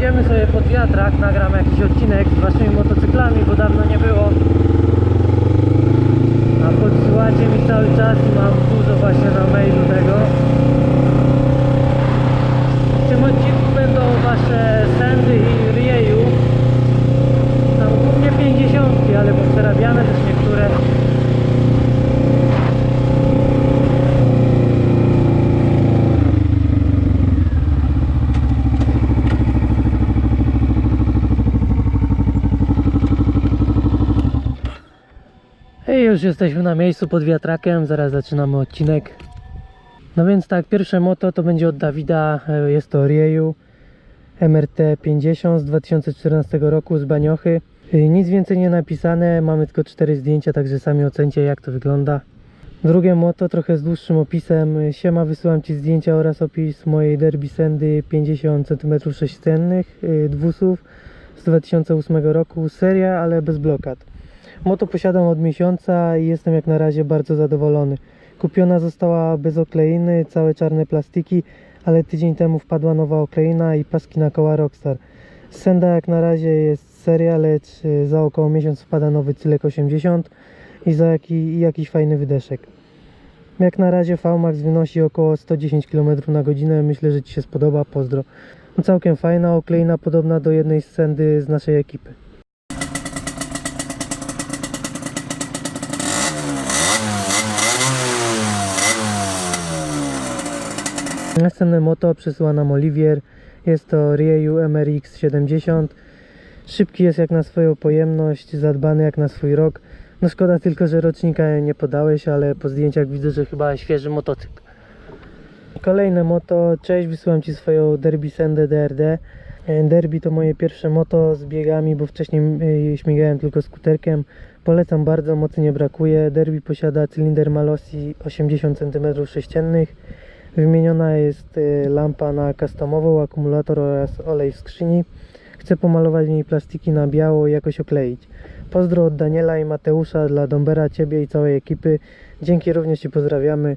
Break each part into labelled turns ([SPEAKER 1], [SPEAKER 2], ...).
[SPEAKER 1] Pojedziemy sobie pod wiatrak, nagram jakiś odcinek z waszymi motocyklami, bo dawno nie było. A podsyłacie mi cały czas i mam dużo właśnie na mailu tego. W tym odcinku będą wasze sandy i rieju. Tam głównie 50, ale przerabiane też niektóre. I już jesteśmy na miejscu pod wiatrakiem, zaraz zaczynamy odcinek. No więc tak, pierwsze moto to będzie od Dawida, e, jest to Rieju MRT 50 z 2014 roku z Baniochy. E, Nic więcej nie napisane, mamy tylko cztery zdjęcia, także sami ocencie jak to wygląda. Drugie moto trochę z dłuższym opisem. E, Siema, wysyłam Ci zdjęcia oraz opis mojej Derby Sandy 50 cm sześciennych, dwusów z 2008 roku. Seria, ale bez blokad. Moto posiadam od miesiąca i jestem jak na razie bardzo zadowolony. Kupiona została bez okleiny, całe czarne plastiki, ale tydzień temu wpadła nowa okleina i paski na koła Rockstar. Senda jak na razie jest seria, lecz y, za około miesiąc wpada nowy Cylek 80 i za jaki, jakiś fajny wydeszek. Jak na razie VMAX wynosi około 110 km na godzinę, myślę, że Ci się spodoba, pozdro. No całkiem fajna okleina, podobna do jednej z sendy z naszej ekipy. Następne moto przesyła nam Olivier. Jest to Rieju MRX 70. Szybki jest jak na swoją pojemność, zadbany jak na swój rok. No szkoda tylko, że rocznika nie podałeś, ale po zdjęciach widzę, że chyba świeży motocykl. Kolejne moto. Cześć, wysyłam Ci swoją Derby Sendę DRD. E, Derby to moje pierwsze moto z biegami, bo wcześniej y, śmigałem tylko skuterkiem. Polecam bardzo, mocy nie brakuje. Derby posiada cylinder Malossi 80 cm sześciennych. Wymieniona jest y, lampa na customową, akumulator oraz olej w skrzyni. Chcę pomalować w niej plastiki na biało i jakoś okleić. Pozdro od Daniela i Mateusza dla Dombera, Ciebie i całej ekipy. Dzięki również Ci pozdrawiamy.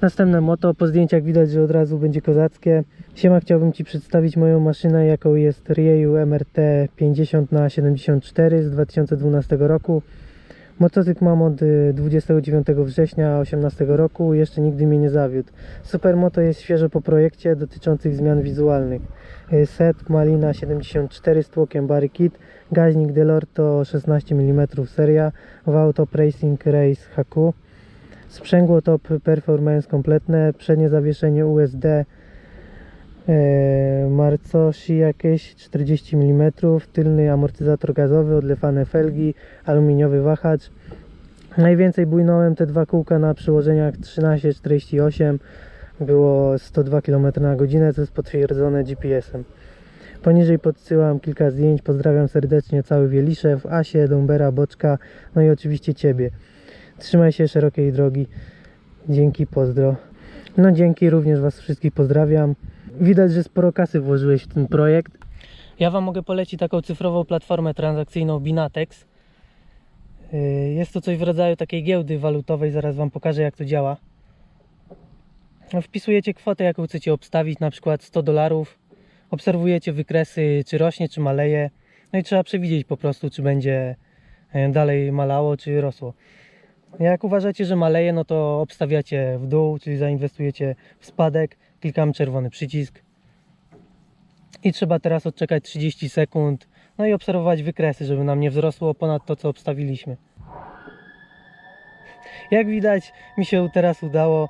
[SPEAKER 1] Następne moto, po zdjęciach widać, że od razu będzie kozackie. Siema, chciałbym Ci przedstawić moją maszynę, jaką jest Rieju MRT 50 na 74 z 2012 roku. Motocykl mam od y, 29 września 2018 roku, jeszcze nigdy mnie nie zawiódł. Supermoto jest świeżo po projekcie dotyczących zmian wizualnych. Y, Set Malina 74 z tłokiem Barry Kit, gaźnik Delorto 16 mm seria, Vautop Racing Race HQ, sprzęgło Top Performance kompletne, przednie zawieszenie USD e, Marcoshi jakieś 40 mm, tylny amortyzator gazowy, odlewane felgi, aluminiowy wahacz. Najwięcej bujnąłem te dwa kółka na przyłożeniach 13-48, było 102 km na godzinę, co jest potwierdzone GPS-em. Poniżej podsyłam kilka zdjęć, pozdrawiam serdecznie cały Wieliszew, Asię, Dąbera, Boczka, no i oczywiście Ciebie. Trzymaj się szerokiej drogi. Dzięki, pozdro. No dzięki, również Was wszystkich pozdrawiam. Widać, że sporo kasy włożyłeś w ten projekt. Ja Wam mogę polecić taką cyfrową platformę transakcyjną Binatex. Yy, Jest to coś w rodzaju takiej giełdy walutowej, zaraz Wam pokażę jak to działa. No, Wpisujecie kwotę, jaką chcecie obstawić, na przykład 100 dolarów. Obserwujecie wykresy, czy rośnie, czy maleje. No i trzeba przewidzieć po prostu, czy będzie e, dalej malało, czy rosło. Jak uważacie, że maleje, no to obstawiacie w dół, czyli zainwestujecie w spadek, klikam czerwony przycisk i trzeba teraz odczekać 30 sekund, no i obserwować wykresy, żeby nam nie wzrosło ponad to, co obstawiliśmy. Jak widać, mi się teraz udało.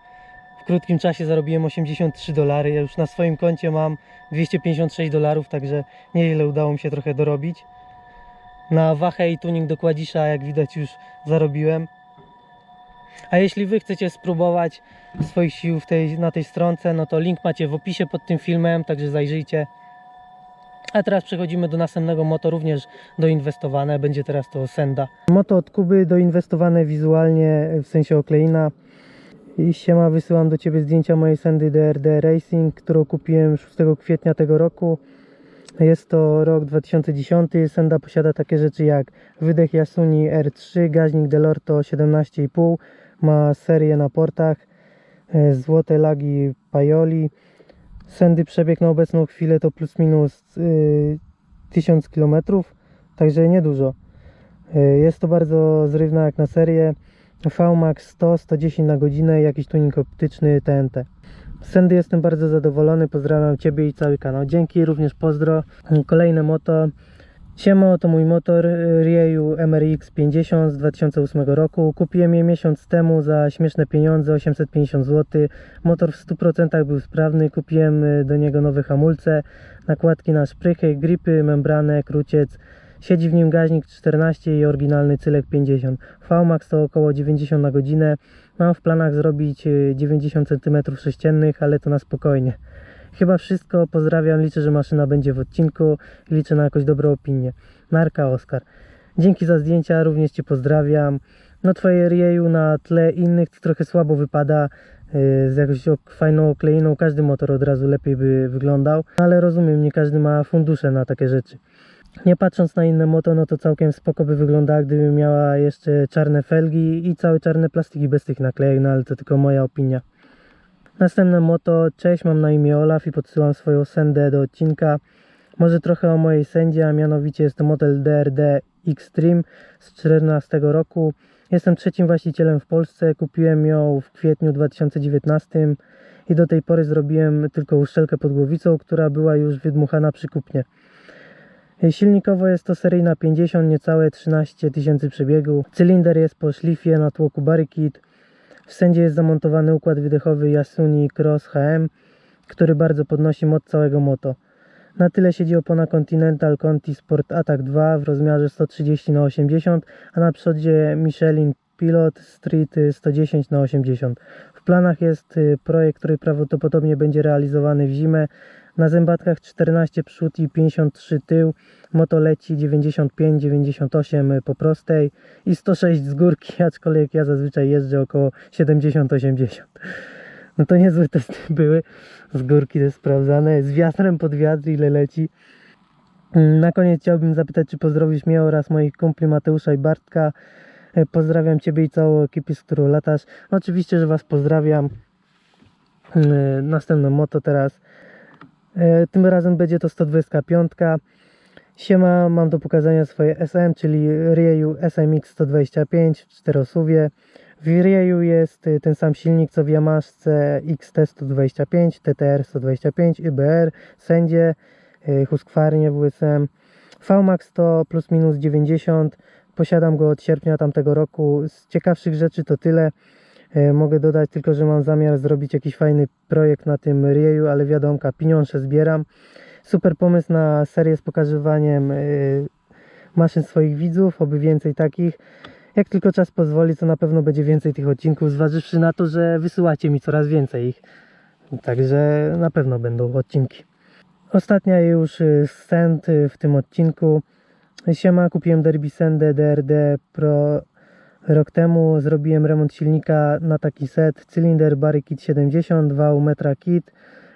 [SPEAKER 1] W krótkim czasie zarobiłem 83 dolary. Ja już na swoim koncie mam 256 dolarów, także nieźle udało mi się trochę dorobić. Na wachę i tuning do kładzisza, jak widać, już zarobiłem. A jeśli Wy chcecie spróbować swoich sił w tej, na tej stronce, no to link macie w opisie pod tym filmem, także zajrzyjcie. A teraz przechodzimy do następnego moto, również doinwestowane, będzie teraz to Senda. Moto od Kuby doinwestowane wizualnie, w sensie okleina. I siema, wysyłam do Ciebie zdjęcia mojej Sendy DRD Racing, którą kupiłem 6 kwietnia tego roku. Jest to rok 2010. Senda posiada takie rzeczy jak wydech Yasuni R3, gaźnik Delorto 17,5, ma serię na portach, e, złote lagi Pajoli, Sendy przebieg na obecną chwilę to plus minus y, 1000 km, także niedużo. Y, jest to bardzo zrywna jak na serię. VMAX 100, 110 na godzinę, jakiś tuning optyczny TNT. Z Sendy jestem bardzo zadowolony, pozdrawiam Ciebie i cały kanał. Dzięki, również pozdro. Kolejne moto. Siemo, to mój motor y, Rieju MRX 50 z 2008 roku. Kupiłem je miesiąc temu za śmieszne pieniądze, 850 zł. Motor w 100% był sprawny, kupiłem y, do niego nowe hamulce, nakładki na szprychy, gripy, membranę, kruciec. Siedzi w nim gaźnik 14 i oryginalny cylek 50. VMAX to około 90 na godzinę. Mam w planach zrobić y, 90 cm sześciennych, ale to na spokojnie. Chyba wszystko. Pozdrawiam. Liczę, że maszyna będzie w odcinku liczę na jakąś dobrą opinię. Marka Oskar. Dzięki za zdjęcia, również Cię pozdrawiam. No Twoje rieju na tle innych to trochę słabo wypada. yy, Z jakąś fajną okleiną każdy motor od razu lepiej by wyglądał. Ale rozumiem, nie każdy ma fundusze na takie rzeczy. Nie patrząc na inne moto, no to całkiem spoko by wyglądała, gdyby miała jeszcze czarne felgi i całe czarne plastiki bez tych naklejek, no ale to tylko moja opinia. Następne moto, cześć, mam na imię Olaf i podsyłam swoją sendę do odcinka. Może trochę o mojej sędzie, a mianowicie jest to model DRD Xtreme z 14 roku. Jestem trzecim właścicielem w Polsce, kupiłem ją w kwietniu 2019 i do tej pory zrobiłem tylko uszczelkę pod głowicą, która była już wydmuchana przy kupnie. Silnikowo jest to seryjna 50, niecałe 13 tysięcy przebiegu. Cylinder jest po szlifie na tłoku Barricade. W sędzie jest zamontowany układ wydechowy Yasuni Cross HM, który bardzo podnosi moc całego moto. Na tyle siedzi opona Continental Conti Sport Attack 2 w rozmiarze 130 na 80, a na przodzie Michelin Pilot Street 110 na 80. W planach jest y, projekt, który prawdopodobnie będzie realizowany w zimę. Na zębatkach 14 przód i 53 tył. Moto leci 95-98 po prostej i 106 z górki, aczkolwiek ja zazwyczaj jeżdżę około 70-80. No to niezłe testy były. Z górki jest sprawdzane. Z wiatrem pod wiatr ile leci. Mm, Na koniec chciałbym zapytać, czy pozdrowisz mnie oraz moich kumpli Mateusza i Bartka. E, Pozdrawiam Ciebie i całą ekipę, z którą latasz. Oczywiście, że Was pozdrawiam. E, Następne moto teraz. E, Tym razem będzie to 125. Siema, mam do pokazania swoje SM, czyli Rieju SMX 125 w czterosuwie. W Rieju jest y, ten sam silnik co w Yamaszce XT 125, TTR 125, IBR, Sędzie, y, Husqvarnie WSM. VMAX to plus minus 90. Posiadam go od sierpnia tamtego roku. Z ciekawszych rzeczy to tyle. E, Mogę dodać tylko, że mam zamiar zrobić jakiś fajny projekt na tym Rieju, ale wiadomka, pieniądze zbieram. Super pomysł na serię z pokazywaniem y, maszyn swoich widzów, oby więcej takich. Jak tylko czas pozwoli, to na pewno będzie więcej tych odcinków, zważywszy na to, że wysyłacie mi coraz więcej ich. Także na pewno będą odcinki. Ostatnia już scent y, w tym odcinku. Siema, kupiłem Derby Sendę DRD Pro rok temu. Zrobiłem remont silnika na taki set. Cylinder Barry Kit 70, 2 metra kit.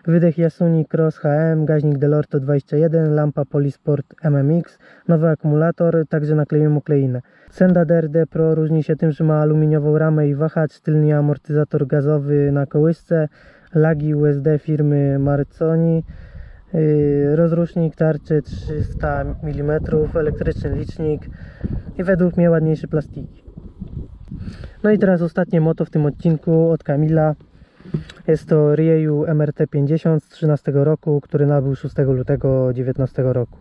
[SPEAKER 1] Wydech Yasuni Cross HM, gaźnik Delorto 21, lampa Polisport MMX, nowy akumulator, także nakleiłem ukleinę. Senda DRD Pro różni się tym, że ma aluminiową ramę i wahacz, tylny amortyzator gazowy na kołysce, lagi USD firmy Marconi, yy, rozrusznik tarczy 300 mm, elektryczny licznik i według mnie ładniejsze plastiki. No i teraz ostatnie moto w tym odcinku od Kamila. Jest to Rieju MRT50 z 13 roku, który nabył 6 lutego 19 roku.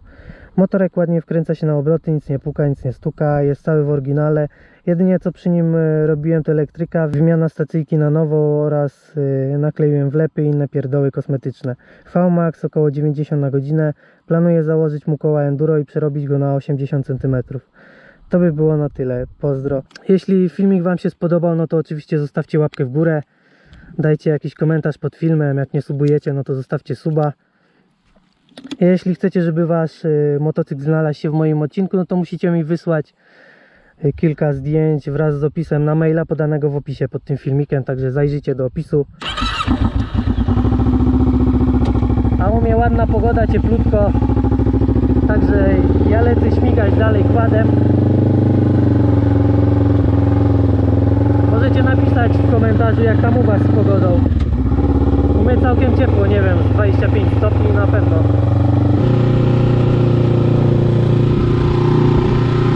[SPEAKER 1] Motorek ładnie wkręca się na obroty, nic nie puka, nic nie stuka, jest cały w oryginale. Jedynie co przy nim e, robiłem to elektryka, wymiana stacyjki na nowo oraz e, nakleiłem wlepy i inne pierdoły kosmetyczne. VMAX około 90 na godzinę. Planuję założyć mu koła enduro i przerobić go na 80 cm. To by było na tyle. Pozdro. Jeśli filmik Wam się spodobał, no to oczywiście zostawcie łapkę w górę. Dajcie jakiś komentarz pod filmem. Jak nie subujecie, no to zostawcie suba. Jeśli chcecie, żeby Wasz y, motocykl znalazł się w moim odcinku, no to musicie mi wysłać y, kilka zdjęć wraz z opisem na maila podanego w opisie pod tym filmikiem, także zajrzyjcie do opisu. A u mnie ładna pogoda, cieplutko, także lecę śmigać dalej kładem. Możecie napisać w komentarzu jak tam u Was z pogodą. U mnie całkiem ciepło, nie wiem, z 25 stopni na pewno.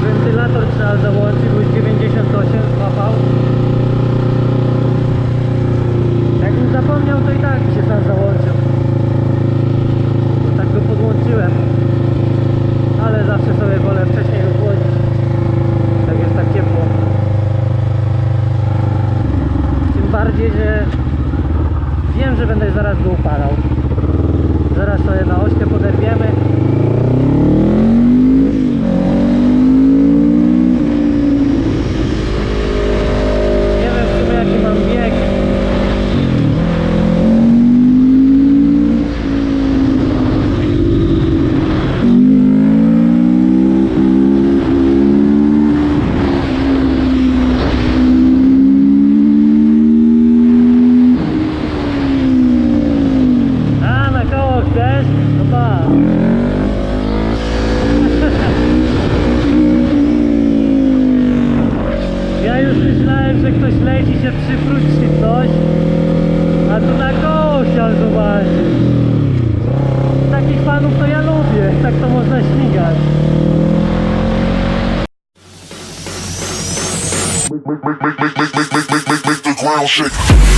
[SPEAKER 1] Wentylator trzeba załączyć, jest 98 złapał. Jakbym zapomniał, to i tak by się sam załączył. Bo tak go podłączyłem. Ale zawsze sobie wolę wcześniej go włożyć. Jak jest tak ciepło. Tym bardziej, że wiem, że będę zaraz go upalał. Zaraz sobie na ośkę poderwiemy. Nie wiem w sumie jaki mam bieg. A, na koło chcesz? No ba. Ja już myślałem, że ktoś leci się przypróć czy coś, a tu na koło chciał zobaczyć. Fanów to ja lubię, tak to można śmigać.
[SPEAKER 2] make, make, make, make, make, make, make, make, make, make the ground shake.